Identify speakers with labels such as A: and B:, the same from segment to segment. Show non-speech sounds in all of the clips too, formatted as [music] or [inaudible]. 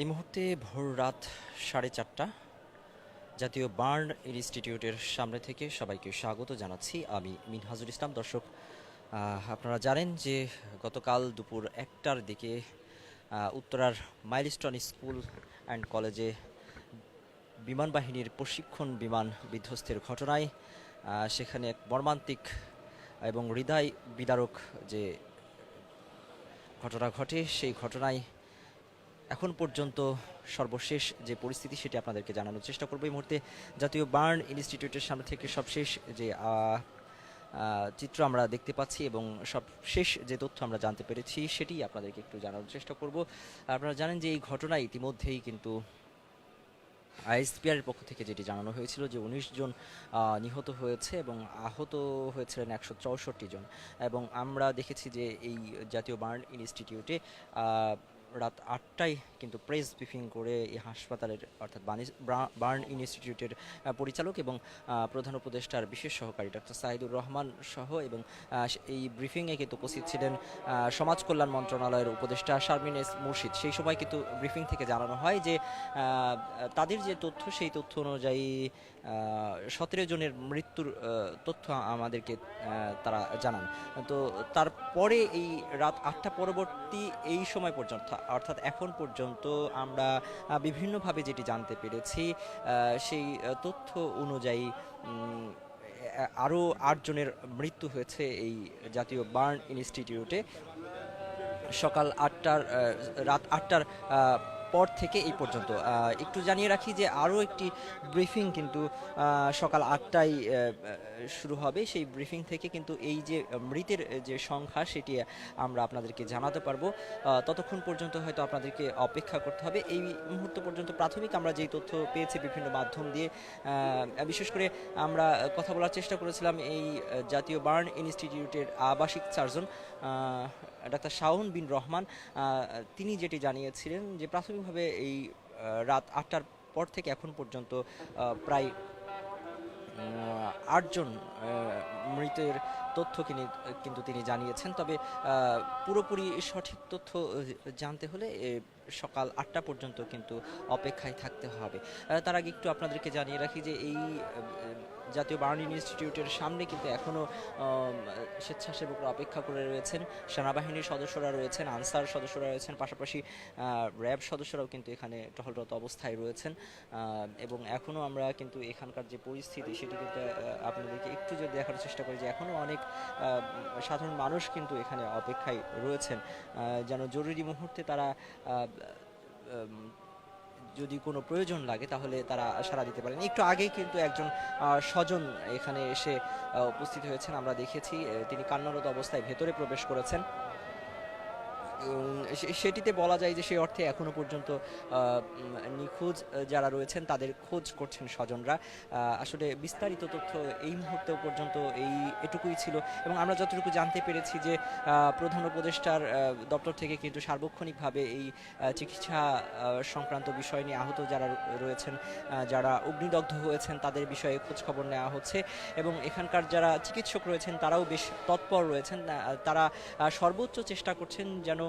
A: এই মুহূর্তে ভোর রাত সাড়ে চারটা, জাতীয় বার্ন ইনস্টিটিউটের সামনে থেকে সবাইকে স্বাগত জানাচ্ছি আমি মিনহাজুল ইসলাম। দর্শক আপনারা জানেন যে গতকাল দুপুর একটার দিকে উত্তরার মাইলস্টোন স্কুল অ্যান্ড কলেজে বিমান বাহিনীর প্রশিক্ষণ বিমান বিধ্বস্তের ঘটনায় সেখানে এক মর্মান্তিক এবং হৃদয় বিদারক যে ঘটনা ঘটে, সেই ঘটনায় এখন পর্যন্ত সর্বশেষ যে পরিস্থিতি সেটি আপনাদেরকে জানানোর চেষ্টা করব। এই মুহূর্তে জাতীয় বার্ন ইনস্টিটিউটের সামনে থেকে সবশেষ যে চিত্র আমরা দেখতে পাচ্ছি এবং সবশেষ যে তথ্য আমরা জানতে পেরেছি সেটি আপনাদেরকে একটু জানানোর চেষ্টা করব। আপনারা জানেন যে এই ঘটনা ইতিমধ্যেই কিন্তু আইএসপিআর পক্ষ থেকে যেটি জানানো হয়েছিল যে উনিশ জন নিহত হয়েছে এবং আহত হয়েছিলেন একশো চৌষট্টি জন। এবং আমরা দেখেছি যে এই জাতীয় বার্ন ইনস্টিটিউটে রাত আটটায় কিন্তু প্রেস ব্রিফিং করে এই হাসপাতালের অর্থাৎ বার্ন ইনস্টিটিউটের পরিচালক এবং প্রধান উপদেষ্টার বিশেষ সহকারী ডক্টর সাহিদুর রহমান সহ এবং এই ব্রিফিংয়ে কিন্তু উপস্থিত ছিলেন সমাজ কল্যাণ মন্ত্রণালয়ের উপদেষ্টা শারমিন এস মুর্শিদ। সেই সময় কিন্তু ব্রিফিং থেকে জানানো হয় যে তাদের যে তথ্য, সেই তথ্য অনুযায়ী সতেরো জনের মৃত্যুর তথ্য আমাদেরকে তারা জানান। তো তারপরে এই রাত আটটা পরবর্তী এই সময় পর্যন্ত, অর্থাৎ এখন পর্যন্ত আমরা বিভিন্নভাবে যেটি জানতে পেরেছি সেই তথ্য অনুযায়ী আরও আটজনের মৃত্যু হয়েছে এই জাতীয় বার্ন ইনস্টিটিউটে। সকাল আটটার রাত আটটার পর থেকে এই পর্যন্ত। একটু জানিয়ে রাখি যে আরও একটি ব্রিফিং কিন্তু সকাল আটটায় শুরু হবে। সেই ব্রিফিং থেকে কিন্তু এই যে মৃতের যে সংখ্যা, সেটি আমরা আপনাদেরকে জানাতে পারব। ততক্ষণ পর্যন্ত হয়তো আপনাদেরকে অপেক্ষা করতে হবে। এই মুহূর্ত পর্যন্ত প্রাথমিক আমরা যেই তথ্য পেয়েছি বিভিন্ন মাধ্যম দিয়ে বিশেষ করে আমরা কথা বলার চেষ্টা করেছিলাম এই জাতীয় বার্ন ইনস্টিটিউটের আবাসিক চারজন। ডাক্তার শাওন বিন রহমান তিনি যেটি জানিয়েছিলেন যে প্রাথমিকভাবে এই রাত আটটার পর থেকে এখন পর্যন্ত প্রায় আটজন মৃতের তথ্য কিনি, কিন্তু তিনি জানিয়েছেন। তবে পুরোপুরি সঠিক তথ্য জানতে হলে সকাল আটটা পর্যন্ত কিন্তু অপেক্ষায় থাকতে হবে। তার আগে একটু আপনাদেরকে জানিয়ে রাখি যে এই জাতীয় বার্ন ইনস্টিটিউটের সামনে কিন্তু এখনও স্বেচ্ছাসেবকরা অপেক্ষা করে রয়েছেন। সেনাবাহিনীর সদস্যরা রয়েছেন, আনসার সদস্যরা রয়েছেন, পাশাপাশি র্যাব সদস্যরাও কিন্তু এখানে টহলরত অবস্থায় রয়েছেন। এবং এখনও আমরা কিন্তু এখানকার যে পরিস্থিতি, সেটি কিন্তু আপনাদেরকে একটু যদি দেখার চেষ্টা করি যে এখনও অনেক সাধারণ মানুষ কিন্তু এখানে অপেক্ষায় রয়েছেন। যেন জরুরি মুহূর্তে তারা যদি কোনো প্রয়োজন লাগে, তাহলে তারা সারা দিতে পারেন। একটু আগেই কিন্তু একজন স্বজন এখানে এসে উপস্থিত হয়েছেন। আমরা দেখেছি তিনি কান্নারত অবস্থায় ভেতরে প্রবেশ করেছেন। সেটিতে বলা যায় যে সেই অর্থে এখনও পর্যন্ত নিখোঁজ যারা রয়েছেন তাদের খোঁজ করছেন স্বজনরা। আসলে বিস্তারিত তথ্য এই মুহূর্তে পর্যন্ত এই এটুকুই ছিল এবং আমরা যতটুকু জানতে পেরেছি যে প্রধান উপদেষ্টার দপ্তর থেকে কিন্তু সার্বক্ষণিকভাবে এই চিকিৎসা সংক্রান্ত বিষয় নিয়ে আহত যারা রয়েছেন যারা অগ্নিদগ্ধ হয়েছেন তাদের বিষয়ে খোঁজ খবর নেওয়া হচ্ছে এবং এখানকার যারা চিকিৎসক রয়েছেন তারাও বেশ তৎপর রয়েছেন। তারা সর্বোচ্চ চেষ্টা করছেন যেন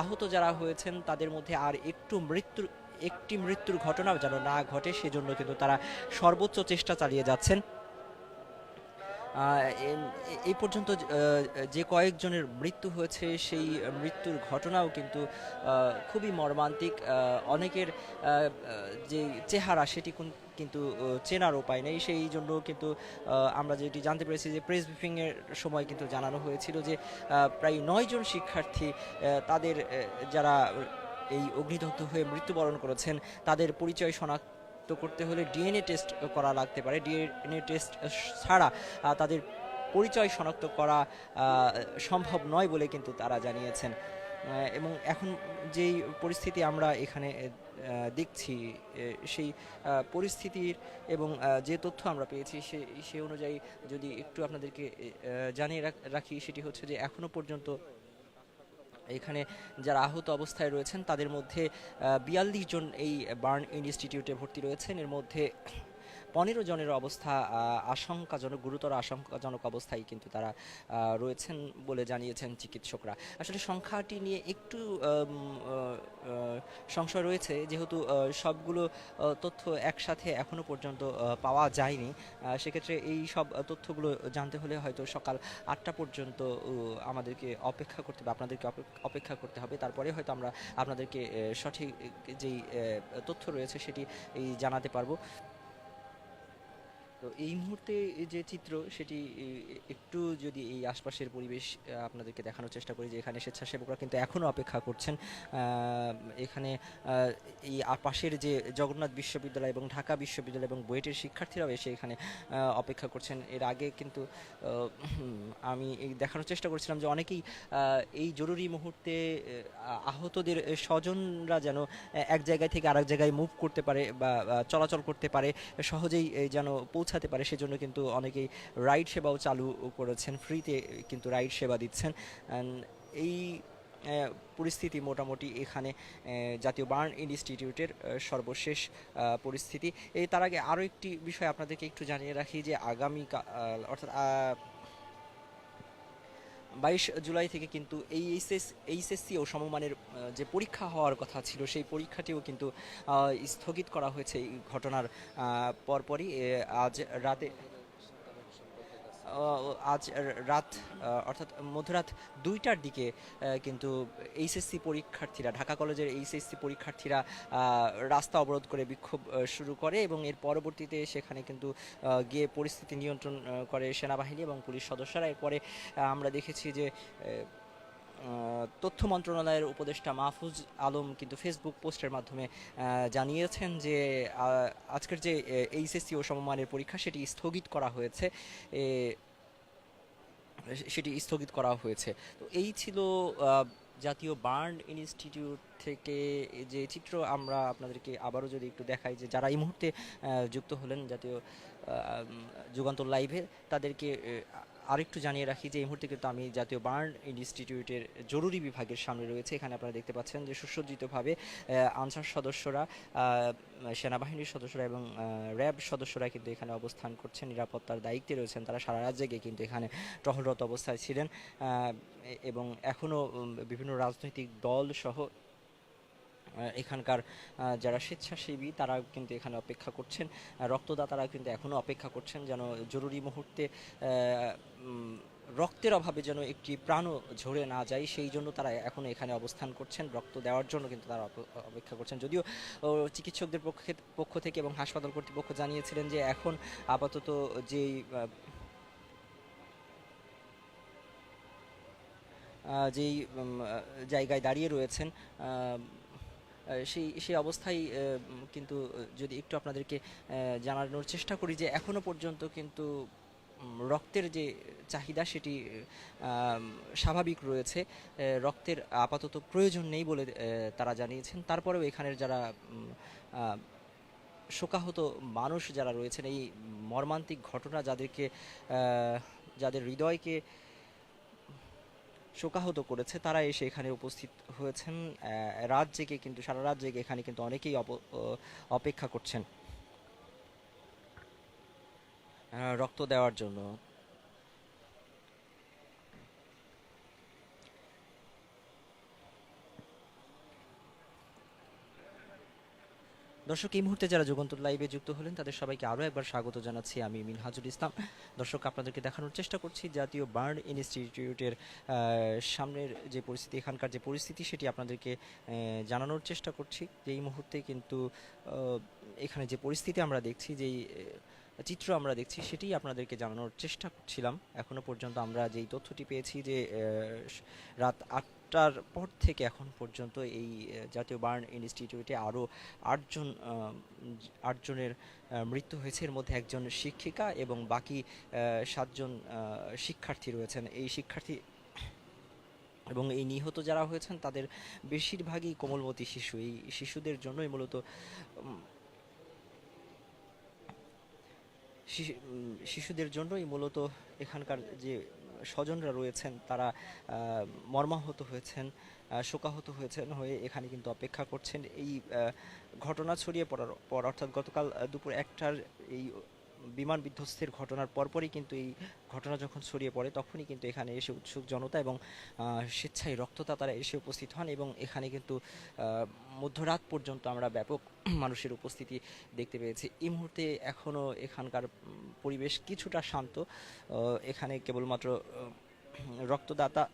A: আহত যারা হয়েছেন, তাদের মধ্যে আর একটু মৃত্যুর একটি মৃত্যুর ঘটনাও যেন না ঘটে, সেজন্য কিন্তু তারা সর্বোচ্চ চেষ্টা চালিয়ে যাচ্ছেন। এই পর্যন্ত যে কয়েকজনের মৃত্যু হয়েছে, সেই মৃত্যুর ঘটনাও কিন্তু খুবই মর্মান্তিক। অনেকের যে চেহারা, সেটি কিন্তু চেনার উপায় নেই। সেই জন্য কিন্তু আমরা যেটি জানতে পেরেছি যে প্রেস ব্রিফিংয়ের সময় কিন্তু জানানো হয়েছিল যে প্রায় নয় জন শিক্ষার্থী তাদের যারা এই অগ্নিদগ্ধ হয়ে মৃত্যুবরণ করেছেন, তাদের পরিচয় শনাক্ত করতে হলে ডিএনএ টেস্ট করা লাগতে পারে। ডিএনএ টেস্ট ছাড়া তাদের পরিচয় শনাক্ত করা সম্ভব নয় বলে কিন্তু তারা জানিয়েছেন। এবং এখন যেই পরিস্থিতি আমরা এখানে দেখছি সেই পরিস্থিতির এবং যে তথ্য আমরা পেয়েছি সে সে অনুযায়ী যদি একটু আপনাদেরকে জানিয়ে রাখি সেটি হচ্ছে যে এখনও পর্যন্ত এখানে যারা আহত অবস্থায় রয়েছেন, তাদের মধ্যে বিয়াল্লিশ জন এই বার্ন ইনস্টিটিউটে ভর্তি রয়েছেন। এর মধ্যে পনেরো জনের অবস্থা আশঙ্কাজনক, গুরুতর আশঙ্কাজনক অবস্থায় কিন্তু তারা রয়েছেন বলে জানিয়েছেন চিকিৎসকরা। আসলে সংখ্যাটি নিয়ে একটু সংশয় রয়েছে। যেহেতু সবগুলো তথ্য একসাথে এখনও পর্যন্ত পাওয়া যায়নি সেক্ষেত্রে এই সব তথ্যগুলো জানতে হলে হয়তো সকাল আটটা পর্যন্ত আমাদেরকে অপেক্ষা করতে হবে, আপনাদেরকে অপেক্ষা করতে হবে। তারপরে হয়তো আমরা আপনাদেরকে সঠিক যেই তথ্য রয়েছে সেটি জানাতে পারব। তো এই মুহূর্তে যে চিত্র, সেটি একটু যদি এই আশপাশের পরিবেশ আপনাদেরকে দেখানোর চেষ্টা করি যে এখানে স্বেচ্ছাসেবকরা কিন্তু এখনও অপেক্ষা করছেন। এখানে এই পাশের যে জগন্নাথ বিশ্ববিদ্যালয় এবং ঢাকা বিশ্ববিদ্যালয় এবং বুয়েটের শিক্ষার্থীরাও এসে এখানে অপেক্ষা করছেন। এর আগে কিন্তু আমি এই দেখানোর চেষ্টা করছিলাম যে অনেকেই এই জরুরি মুহূর্তে আহতদের স্বজনরা যেন এক জায়গায় থেকে আরেক জায়গায় মুভ করতে পারে বা চলাচল করতে পারে। সহজেই যেন পৌঁছাতে পারে, সেজন্য কিন্তু অনেকেই রাইড সেবাও চালু করেছেন ফ্রিতে কিন্তু রাইড সেবা দিচ্ছেন। এই পরিস্থিতি মোটামুটি এখানে জাতীয় বার্ন ইনস্টিটিউটের সর্বশেষ পরিস্থিতি। এই তার আগে আরও একটি বিষয় আপনাদেরকে একটু জানিয়ে রাখি যে আগামী অর্থাৎ বাইশ জুলাই থেকে কিন্তু এই এইচএস এইচএসসি ও সমমানের যে পরীক্ষা হওয়ার কথা ছিল, সেই পরীক্ষাটিও কিন্তু স্থগিত করা হয়েছে এই ঘটনার পরপরই আজ রাতে আজ রাত অর্থাৎ মধ্যরাত দুইটার দিকে কিন্তু এইচএসসি পরীক্ষার্থীরা, ঢাকা কলেজের এইচএসসি পরীক্ষার্থীরা রাস্তা অবরোধ করে বিক্ষোভ শুরু করে এবং এর পরবর্তীতে সেখানে কিন্তু গিয়ে পরিস্থিতি নিয়ন্ত্রণ করে সেনাবাহিনী এবং পুলিশ সদস্যরা। এরপরে আমরা দেখেছি যে তথ্য মন্ত্রণালয়ের উপদেষ্টা মাহফুজ আলম কিন্তু ফেসবুক পোস্টের মাধ্যমে জানিয়েছেন যে আজকের যে এইচএসসি ও সমমানের পরীক্ষা সেটি স্থগিত করা হয়েছে। সেটি স্থগিত করা হয়েছে। তো এই ছিল জাতীয় বার্ন ইনস্টিটিউট থেকে যে চিত্র। আমরা আপনাদেরকে আবারও যদি একটু দেখাই যে, যারা এই মুহূর্তে যুক্ত হলেন জাতীয় যুগান্তর লাইভে, তাদেরকে আরেকটু জানিয়ে রাখি যে এই মুহূর্তে কিন্তু আমি জাতীয় বার্ন ইনস্টিটিউটের জরুরি বিভাগের সামনে রয়েছে। এখানে আপনারা দেখতে পাচ্ছেন যে সুসজ্জিতভাবে আনসার সদস্যরা সেনাবাহিনীর সদস্যরা এবং র্যাব সদস্যরা কিন্তু এখানে অবস্থান করছেন। নিরাপত্তার দায়িত্বে রয়েছেন তারা। সারা রাত জেগে কিন্তু এখানে টহলরত অবস্থায় ছিলেন। এবং এখনও বিভিন্ন রাজনৈতিক দল সহ এখানকার যারা স্বেচ্ছাসেবী তারা কিন্তু এখানে অপেক্ষা করছেন। রক্তদাতারা কিন্তু এখনও অপেক্ষা করছেন যেন জরুরি মুহূর্তে রক্তের অভাবে যেন একটি প্রাণও ঝরে না যায়, সেই জন্য তারা এখনও এখানে অবস্থান করছেন। রক্ত দেওয়ার জন্য কিন্তু তারা অপেক্ষা করছেন। যদিও চিকিৎসকদের পক্ষে পক্ষ থেকে এবং হাসপাতাল কর্তৃপক্ষ জানিয়েছিলেন যে এখন আপাতত যেই যেই জায়গায় দাঁড়িয়ে রয়েছেন সেই সেই অবস্থায় কিন্তু যদি একটু আপনাদেরকে জানানোর চেষ্টা করি যে এখনও পর্যন্ত কিন্তু রক্তের যে চাহিদা সেটি স্বাভাবিক রয়েছে। রক্তের আপাতত প্রয়োজন নেই বলে তারা জানিয়েছেন। তারপরেও এখানের যারা শোকাহত মানুষ যারা রয়েছেন, এই মর্মান্তিক ঘটনা যাদেরকে যাদের হৃদয়কে শোকাহত করেছে, তারা এসে এখানে উপস্থিত হয়েছেন। রাত জেগে কিন্তু, সারা রাত জেগে এখানে কিন্তু অনেকেই অপেক্ষা করছেন। রক্ত দেওয়ার জন্য। দর্শক, এই মুহূর্তে যারা যুগান্তর লাইভে যুক্ত হলেন, তাদের সবাইকে আরও একবার স্বাগত জানাচ্ছি আমি মিনহাজুল ইসলাম। দর্শক, আপনাদেরকে দেখানোর চেষ্টা করছি জাতীয় বার্ন ইনস্টিটিউটের সামনের যে পরিস্থিতি, এখানকার যে পরিস্থিতি, সেটি আপনাদেরকে জানানোর চেষ্টা করছি। যে এই মুহূর্তে কিন্তু এখানে যে পরিস্থিতি আমরা দেখছি, যেই চিত্র আমরা দেখছি, সেটি আপনাদেরকে জানানোর চেষ্টা করছিলাম। এখনও পর্যন্ত আমরা যেই তথ্যটি পেয়েছি যে রাত আটটার পর থেকে এখন পর্যন্ত এই জাতীয় বার্ন ইনস্টিটিউটে আরও আটজন আটজনের মৃত্যু হয়েছে। এর মধ্যে একজন শিক্ষিকা এবং বাকি সাতজন শিক্ষার্থী রয়েছেন। এই শিক্ষার্থী এবং এই নিহত যারা হয়েছেন, তাদের বেশিরভাগই কোমলমতি শিশু। এই শিশুদের জন্যই মূলত শিশুদের জন্যই মূলত এখানকার যে স্বজনরা রয়েছেন, তারা মর্মাহত হয়েছেন শোকাহত হয়েছেন হয়ে এখানে কিন্তু অপেক্ষা করছেন। এই ঘটনা ছড়িয়ে পড়ার পর, অর্থাৎ গতকাল দুপুর একটার এই বিমান বিধ্বস্তের ঘটনার পরপরই কিন্তু এই ঘটনা যখন ছড়িয়ে পড়ে, তখনই কিন্তু এখানে এসে উৎসুক জনতা এবং স্বেচ্ছায় রক্তদাতারা এসে উপস্থিত হন এবং এখানে কিন্তু মধ্যরাত পর্যন্ত আমরা ব্যাপক [clears throat] মানুষের উপস্থিতি দেখতে পেয়েছি। এই মুহূর্তে এখনও এখানকার পরিবেশ কিছুটা শান্ত। এখানে কেবলমাত্র রক্তদাতা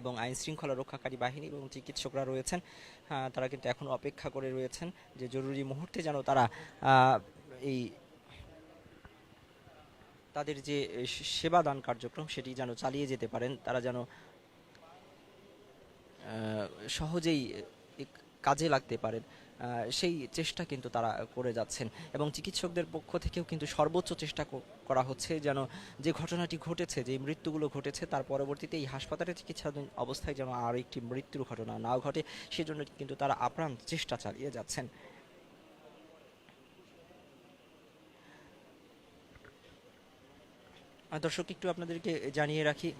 A: এবং আইন শৃঙ্খলা রক্ষাকারী বাহিনী এবং চিকিৎসকরা রয়েছেন। তারা কিন্তু এখনও অপেক্ষা করে রয়েছেন যে জরুরি মুহূর্তে যেন তারা এই তাদের যে সে- সেবাদান কার্যক্রম সেটি যেন চালিয়ে যেতে পারেন, তারা যেন সহজেই কাজে লাগতে পারেন সেই চেষ্টা কিন্তু তারা করে যাচ্ছেন। এবং চিকিৎসকদের পক্ষ থেকেও কিন্তু সর্বোচ্চ চেষ্টা করা হচ্ছে যেন যে ঘটনাটি ঘটেছে, যে মৃত্যুগুলো ঘটেছে, তার পরবর্তীতে এই হাসপাতালে চিকিৎসাধীন অবস্থায় যেন আর একটি মৃত্যুর ঘটনা না ঘটে, সেজন্য কিন্তু তারা আপ্রাণ চেষ্টা চালিয়ে যাচ্ছেন। দর্শক, একটু আপনাদেরকে জানিয়ে রাখি,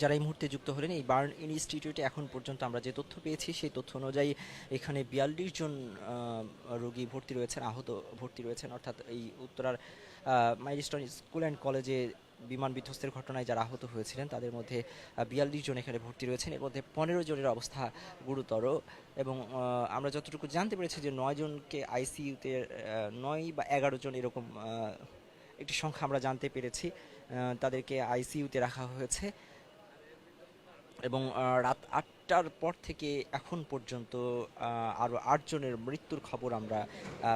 A: যারা এই মুহূর্তে যুক্ত হলেন, এই বার্ন ইনস্টিটিউটে এখন পর্যন্ত আমরা যে তথ্য পেয়েছি, সেই তথ্য অনুযায়ী এখানে বিয়াল্লিশ জন রোগী ভর্তি রয়েছেন, আহত ভর্তি রয়েছেন। অর্থাৎ এই উত্তরার মাইলস্টোন স্কুল অ্যান্ড কলেজে বিমান বিধ্বস্তের ঘটনায় যারা আহত হয়েছিলেন, তাদের মধ্যে বিয়াল্লিশ জন এখানে ভর্তি রয়েছেন। এর মধ্যে পনেরো জনের অবস্থা গুরুতর এবং আমরা যতটুকু জানতে পেরেছি যে নয় জনকে আইসিইউতে নয় বা এগারো জন এরকম একটি সংখ্যা আমরা জানতে পেরেছি তাদেরকে আইসিইউতে রাখা হয়েছে। এবং রাত আটটার পর থেকে এখন পর্যন্ত আরও আটজনের মৃত্যুর খবর আমরা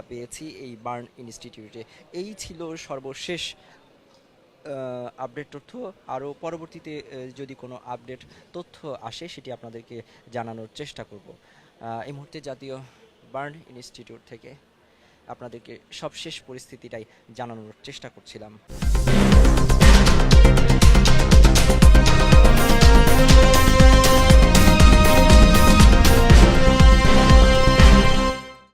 A: পেয়েছি এই বার্ন ইনস্টিটিউটে। এই ছিল সর্বশেষ আপডেট তথ্য। আরও পরবর্তীতে যদি কোনো আপডেট তথ্য আসে, সেটি আপনাদেরকে জানানোর চেষ্টা করব। এই মুহূর্তে জাতীয় বার্ন ইনস্টিটিউট থেকে আপনাদেরকে সবশেষ পরিস্থিতিটাই জানানোর চেষ্টা করছিলাম।